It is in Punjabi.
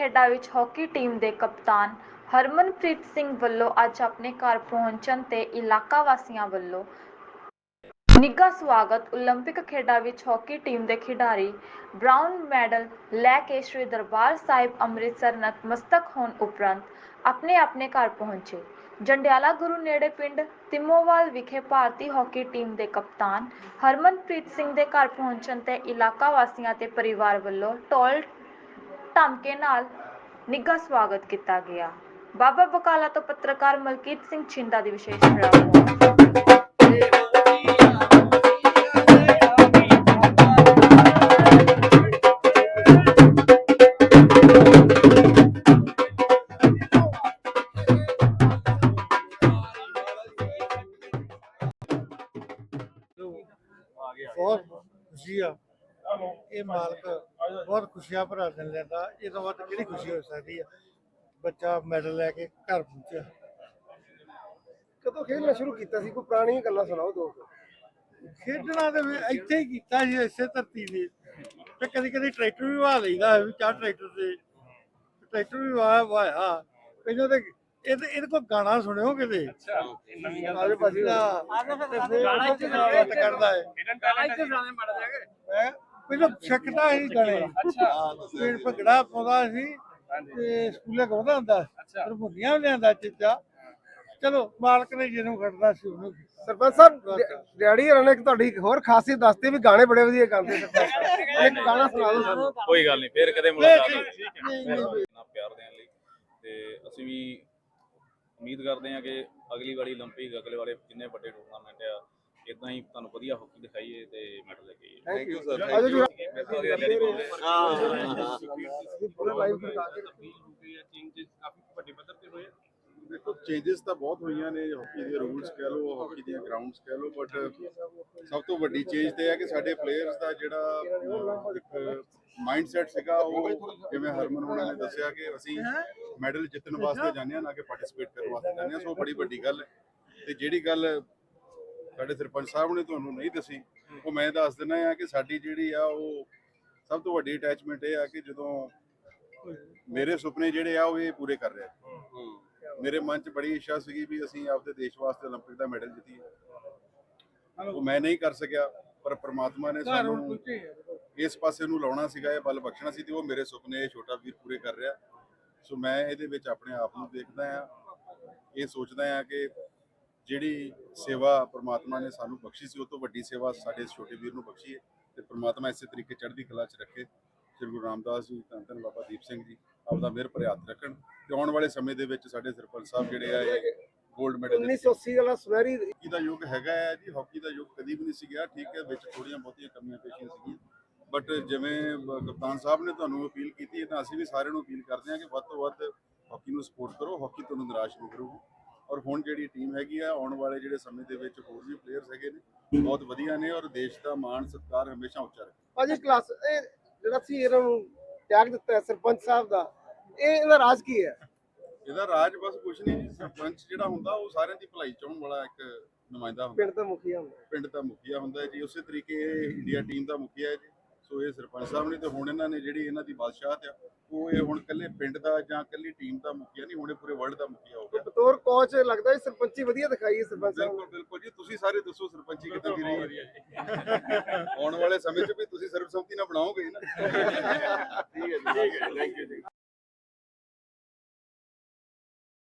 ਖੇਡਾਂ ਵਿੱਚ ਹਾਕੀ ਟੀਮ ਦੇ ਕਪਤਾਨ ਹਰਮਨਪ੍ਰੀਤ ਸਿੰਘ ਵੱਲੋਂ ਅੱਜ ਆਪਣੇ ਘਰ ਪਹੁੰਚਣ ਤੇ ਇਲਾਕਾ ਵਾਸੀਆਂ ਵੱਲੋਂ ਨਿੱਘਾ ਸਵਾਗਤ 올림픽 ਖੇਡਾਂ ਵਿੱਚ ਹਾਕੀ ਟੀਮ ਦੇ ਖਿਡਾਰੀ ਬ੍ਰਾਊਨ ਮੈਡਲ ਲੈ ਕੇ ਸ੍ਰੀ ਦਰਬਾਰ ਸਾਹਿਬ ਅੰਮ੍ਰਿਤਸਰ ਨਤਮਸਤਕ ਹੋਣ ਉਪਰੰਤ ਆਪਣੇ ਆਪਣੇ ਘਰ ਪਹੁੰਚੇ ਜੰਡਿਆਲਾ ਗੁਰੂ ਨੇੜੇ ਪਿੰਡ ਤਿਮੋਵਾਲ ਵਿਖੇ ਭਾਰਤੀ ਹਾਕੀ ਟੀਮ ਦੇ ਕਪਤਾਨ ਹਰਮਨਪ੍ਰੀਤ ਸਿੰਘ ਦੇ ਘਰ ਪਹੁੰਚਣ ਤੇ ਇਲਾਕਾ ਵਾਸੀਆਂ ਤੇ ਪਰਿਵਾਰ ਵੱਲੋਂ ਢੋਲ ਧਮਕੇ ਨਾਲ ਨਿੱਘਾ ਸਵਾਗਤ ਕੀਤਾ ਗਿਆ। ਬਾਬਾ ਬਕਾਲਾ ਤੋਂ ਪੱਤਰਕਾਰ ਮਲਕੀਤ ਸਿੰਘ ਛਿੰਦਾ ਦੀ ਵਿਸ਼ੇਸ਼ ਰਿਪੋਰਟ ਬਹੁਤ ਖੁਸ਼ੀ ਆ। ਇਹ ਮਾਲਕ ਬਹੁਤ ਖੁਸ਼ੀਆਂ ਭਰਾ ਦਿਨ ਲੈਂਦਾ। ਇਹ ਤੋਂ ਵੱਧ ਕਿਹੜੀ ਖੁਸ਼ੀ ਹੋ ਸਕਦੀ ਆ? ਬੱਚਾ ਮੈਡਲ ਲੈ ਕੇ ਘਰ ਪਹੁੰਚਿਆ। ਕਦੋਂ ਖੇਡਣਾ ਸ਼ੁਰੂ ਕੀਤਾ ਸੀ? ਕੋਈ ਪੁਰਾਣੀਆਂ ਗੱਲਾਂ ਸੁਣਾਓ ਦੋ ਖੇਡਣਾ ਤੇ ਵੀ ਇੱਥੇ ਹੀ ਕੀਤਾ ਸੀ ਇਸੇ ਧਰਤੀ ਤੇ। ਤੇ ਕਦੀ ਕਦੀ ਟਰੈਕਟਰ ਵੀ ਵਾਹ ਲਈਦਾ ਵੀ ਚਾਹ ਟਰੈਕਟਰ ਤੇ। ਟਰੈਕਟਰ ਵੀ ਵਾਹ ਵਾਇਆ ਪਹਿਲਾਂ ਤੇ ਇਹਦੇ ਇਹਦੇ ਕੋਲ ਗਾਣਾ ਸੁਣਿਓ ਕਿਤੇ? ਆਲੇ ਪਾਸੇ ਗਾਣਾ ਇੱਥੇ ਕਰਦਾ ਹੈ। ਹੈਂ? ਪਹਿਲਾਂ ਛਕਦਾ ਸੀ ਗਾਣੇ ਫਿਰ ਭੰਗੜਾ ਪਾਉਂਦਾ ਸੀ ਤੇ ਸਕੂਲੇ ਗਾਉਂਦਾ ਹੁੰਦਾ ਫਿਰ ਭੁੰਨੀਆਂ ਵੀ ਲਿਆਂਦਾ ਚੀਜ਼ਾਂ ਚਲੋ ਮਾਲਕ ਨੇ ਜਿਹਨੂੰ ਖੜਦਾ ਸੀ ਉਹਨੂੰ ਸਰਪੰਚ ਸਾਹਿਬ ਡੈ- ਡੈਡੀ ਹੋਰਾਂ ਨੇ ਇੱਕ ਤੁਹਾਡੀ ਇੱਕ ਹੋਰ ਖਾਸੀਅਤ ਦੱਸਤੀ ਵੀ ਗਾਣੇ ਬੜੇ ਵਧੀਆ ਗਾਉਂਦੇ ਸਰਪੰਚ ਸਾਹਿਬ ਇੱਕ ਗਾਣਾ ਸੁਣਾ ਦਿਓ ਸਾਨੂੰ ਕੋਈ ਗੱਲ ਨਹੀਂ ਫੇਰ ਕਦੇ ਨਹੀਂ, ਮੁਲਾਕਾਤ ਨਹੀਂ, ਨਹੀਂ, ਨਹੀਂ। ਨਾ ਪਿਆਰ ਦੇਣ ਲਈ ਤੇ ਅਸੀਂ ਵੀ ਉਮੀਦ ਕਰਦੇ ਹਾਂ ਕਿ ਅਗਲੀ ਵਾਰੀ 올림픽 ਅਗਲੇ ਵਾਲੇ ਜਿੰਨੇ ਵੱਡੇ ਟੂਰਨਾਮੈਂਟ ਆ ਇਦਾਂ ਹੀ ਤੁਹਾਨੂੰ ਵਧੀਆ ਹਾਕੀ ਦਿਖਾਈਏ ਤੇ ਮੈਡਲ ਲੈ ਕੇ ਆਈਏ ਥੈਂਕ ਯੂ sir. ਆਜੋ ਜੀ ਮੈਂ ਸਾਰੇ ਵਾਲੇ ਦੀ ਬੋਲਦੇ ਅਸੀਂ ਪੂਰੇ ਲਾਈਵ ਦਿਖਾ ਕੇ ਦੇਖੋ ਚੇਂਜਸ ਤਾਂ ਬਹੁਤ ਹੋਈਆਂ ਨੇ ਹਾਕੀ ਦੇ ਰੂਲਸ ਕਹਿ ਲਓ ਹਾਕੀ ਦੀਆਂ ਗਰਾਊਂਡਸ ਕਹਿ ਲਓ ਬਟ ਸਭ ਤੋਂ ਵੱਡੀ ਚੇਂਜ ਤੇ ਹੈ ਕਿ ਸਾਡੇ ਪਲੇਅਰਸ ਦਾ ਜਿਹੜਾ ਅਹ, ਇੱਕ ਮਾਈਂਡਸੈਟ ਸੀਗਾ ਉਹ ਜਿਵੇਂ ਹਰਮਨ ਹੋਣਾ ਨੇ ਦੱਸਿਆ ਕਿ ਅਸੀਂ ਮੈਡਲ ਜਿੱਤਣ ਵਾਸਤੇ ਜਾਂਦੇ ਹਾਂ ਨਾ ਕਿ ਪਾਰਟਿਸਿਪੇਟ ਕਰਨ ਵਾਸਤੇ ਜਾਂਦੇ ਹਾਂ ਸੋ ਬੜੀ ਵੱਡੀ ਗੱਲ ਹੈ ਤੇ ਜਿਹੜੀ ਗੱਲ ਸਾਡੇ ਸਰਪੰਚ ਸਾਹਿਬ ਨੇ ਤੁਹਾਨੂੰ ਨਹੀਂ ਦੱਸੀ ਉਹ ਮੈਂ ਦੱਸ ਦਿੰਦਾ ਆ ਕਿ ਸਾਡੀ ਜਿਹੜੀ ਆ ਉਹ ਸਭ ਤੋਂ ਵੱਡੀ ਅਟੈਚਮੈਂਟ ਇਹ ਆ ਕਿ ਜਦੋਂ ਮੇਰੇ ਸੁਪਨੇ ਜਿਹੜੇ ਆ ਉਹ ਇਹ ਪੂਰੇ ਕਰ ਰਿਹਾ ਮੇਰੇ ਮਨ 'ਚ ਬੜੀ ਇੱਛਾ ਸੀਗੀ ਵੀ ਅਸੀਂ ਆਪਦੇ ਦੇਸ਼ ਵਾਸਤੇ 올림픽 ਦਾ ਮੈਡਲ ਜਿੱਤੀਏ ਉਹ ਮੈਂ ਨਹੀਂ ਕਰ ਸਕਿਆ ਪਰ ਪ੍ਰਮਾਤਮਾ ਨੇ ਘਰ ਹੁਣ ਸਾਨੂੰ ਪਹੁੰਚੇ ਆ। ਇਸ ਪਾਸੇ ਨੂੰ ਲਾਉਣਾ ਸੀਗਾ ਇਹ ਬਲ ਬਖਸ਼ਣਾ ਸੀ ਤੇ ਉਹ ਮੇਰੇ ਸੁਪਨੇ ਇਹ ਛੋਟਾ ਵੀਰ ਪੂਰੇ ਕਰ ਰਿਹਾ ਸੋ ਮੈਂ ਇਹਦੇ ਵਿੱਚ ਆਪਣੇ ਆਪ ਨੂੰ ਦੇਖਦਾ ਆ ਇਹ ਸੋਚਦਾ ਆ ਕਿ ਜਿਹੜੀ ਸੇਵਾ ਪ੍ਰਮਾਤਮਾ ਨੇ ਸਾਨੂੰ ਬਖਸ਼ੀ ਸੀ ਉਹ ਤੋਂ ਵੱਡੀ ਸੇਵਾ ਸਾਡੇ ਇਸ ਛੋਟੇ ਵੀਰ ਨੂੰ ਬਖਸ਼ੀ ਹੈ ਤੇ ਪ੍ਰਮਾਤਮਾ ਇਸੇ ਤਰੀਕੇ ਚੜ੍ਹਦੀ ਕਲਾ 'ਚ ਰੱਖੇ। ਸ੍ਰੀ ਗੁਰੂ ਰਾਮਦਾਸ ਜੀ ਧੰਨ ਧੰਨ ਬਾਬਾ ਦੀਪ ਸਿੰਘ ਜੀ ਆਪਦਾ ਮਿਹਰ ਭਰੇ ਹੱਥ ਰੱਖਣ ਤੇ ਆਉਣ ਵਾਲੇ ਸਮੇਂ ਦੇ ਵਿੱਚ ਸਾਡੇ ਸਰਪੰਚ ਸਾਹਿਬ ਜਿਹੜੇ ਆ ਇਹ 골ਡ ਮੈਡਲ 1980 ਵਾਲਾ ਸੁਨਹਿਰੀ ਹਾਕੀ ਦਾ ਯੁੱਗ ਹੈਗਾ ਹੈ ਜੀ ਹਾਕੀ ਦਾ ਯੁੱਗ ਕਦੀ ਵੀ ਨਹੀਂ ਸੀ ਗਿਆ ਠੀਕ ਹੈ ਵਿੱਚ ਥੋੜੀਆਂ ਬਹੁਤੀਆਂ ਕਮੀਆਂ ਪੇਸ਼ੀਆਂ ਸੀਗੀਆਂ। ਬਟ ਜਿਵੇਂ ਕਪਤਾਨ ਸਾਹਿਬ ਨੇ ਤੁਹਾਨੂੰ ਅਪੀਲ ਕੀਤੀ ਹੈ ਤਾਂ ਅਸੀਂ ਵੀ ਸਾਰਿਆਂ ਨੂੰ ਅਪੀਲ ਕਰਦੇ ਹਾਂ ਕਿ ਵੱਧ ਤੋਂ ਵੱਧ ਹਾਕੀ ਨੂੰ ਸਪੋਰਟ ਕਰੋ ਹਾਕੀ ਤੁਹਾਨੂੰ ਨਿਰਾਸ਼ ਨਹੀਂ ਕਰੂਗੀ। ਔਰ ਹੁਣ ਜਿਹੜੀ ਟੀਮ ਹੈਗੀ ਆ ਆਉਣ ਵਾਲੇ ਜਿਹੜੇ ਸਮੇਂ ਦੇ ਵਿੱਚ ਹੋਰ ਵੀ ਪਲੇਅਰਸ ਹੈਗੇ ਨੇ ਬਹੁਤ ਵਧੀਆ ਨੇ ਔਰ ਦੇਸ਼ ਦਾ ਮਾਣ ਸਤਿਕਾਰ ਹਮੇਸ਼ਾ ਉੱਚਾ ਰਹੇ ਭਾਜੀ ਕਲਾਸ ਇਹ ਜਿਹੜਾ ਸੀ ਇਹਨਾਂ ਨੂੰ ਟੈਗ ਦਿੱਤਾ ਸਰਪੰਚ ਸਾਹਿਬ ਦਾ ਇਹ ਇਹਦਾ ਰਾਜ ਕੀ ਹੈ? ਇਹਦਾ ਰਾਜ ਬਸ ਕੁਝ ਨਹੀਂ ਜੀ ਸਰਪੰਚ ਜਿਹੜਾ ਹੁੰਦਾ ਉਹ ਸਾਰਿਆਂ ਦੀ ਭਲਾਈ ਚਾਹਣ ਵਾਲਾ ਇੱਕ ਨੁਮਾਇੰਦਾ ਹੁੰਦਾ। ਪਿੰਡ ਦਾ ਮੁਖੀਆ ਹੁੰਦਾ। ਪਿੰਡ ਦਾ ਮੁਖੀਆ ਹੁੰਦਾ ਜੀ ਉਸੇ ਤਰੀਕੇ ਇੰਡੀਆ ਟੀਮ ਦਾ ਮੁਖੀਆ ਹੈ ਜੀ। ਸੋ ਇਹ ਸਰਪੰਚ ਸਾਹਿਬ ਨੇ ਤੇ ਹੁਣ ਇਹਨਾਂ ਨੇ ਜਿਹੜੀ ਇਹਨਾਂ ਦੀ ਬਾਦਸ਼ਾਹਤ ਆ ਉਹ ਇਹ ਹੁਣ ਕੱਲੇ ਪਿੰਡ ਦਾ ਜਾਂ ਕੱਲੀ ਟੀਮ ਦਾ ਮੁਖੀਆ ਨਹੀਂ ਹੁਣ ਇਹ ਪੂਰੇ ਵਰਲਡ ਦਾ ਮੁਖੀਆ ਹੋ ਗਿਆ। ਬਤੌਰ ਕੋਚ ਲੱਗਦਾ ਹੈ ਸਰਪੰਚੀ ਵਧੀਆ ਦਿਖਾਈ ਹੈ ਸਰਪੰਚ ਸਾਹਿਬ ਬਿਲਕੁਲ ਬਿਲਕੁਲ ਜੀ ਤੁਸੀਂ ਸਾਰੇ ਦੱਸੋ ਸਰਪੰਚੀ ਕਿੱਦਾਂ ਦੀ ਰਹੀ ਹੈ। ਆਉਣ ਵਾਲੇ ਸਮੇਂ 'ਚ ਵੀ ਤੁਸੀਂ ਸਰਬਸੰਮਤੀ ਨਾਲ ਬਣਾਓਗੇ ਨਾ। ਠੀਕ ਹੈ ਜੀ ਠੀਕ ਹੈ ਥੈਂਕ ਯੂ ਜੀ।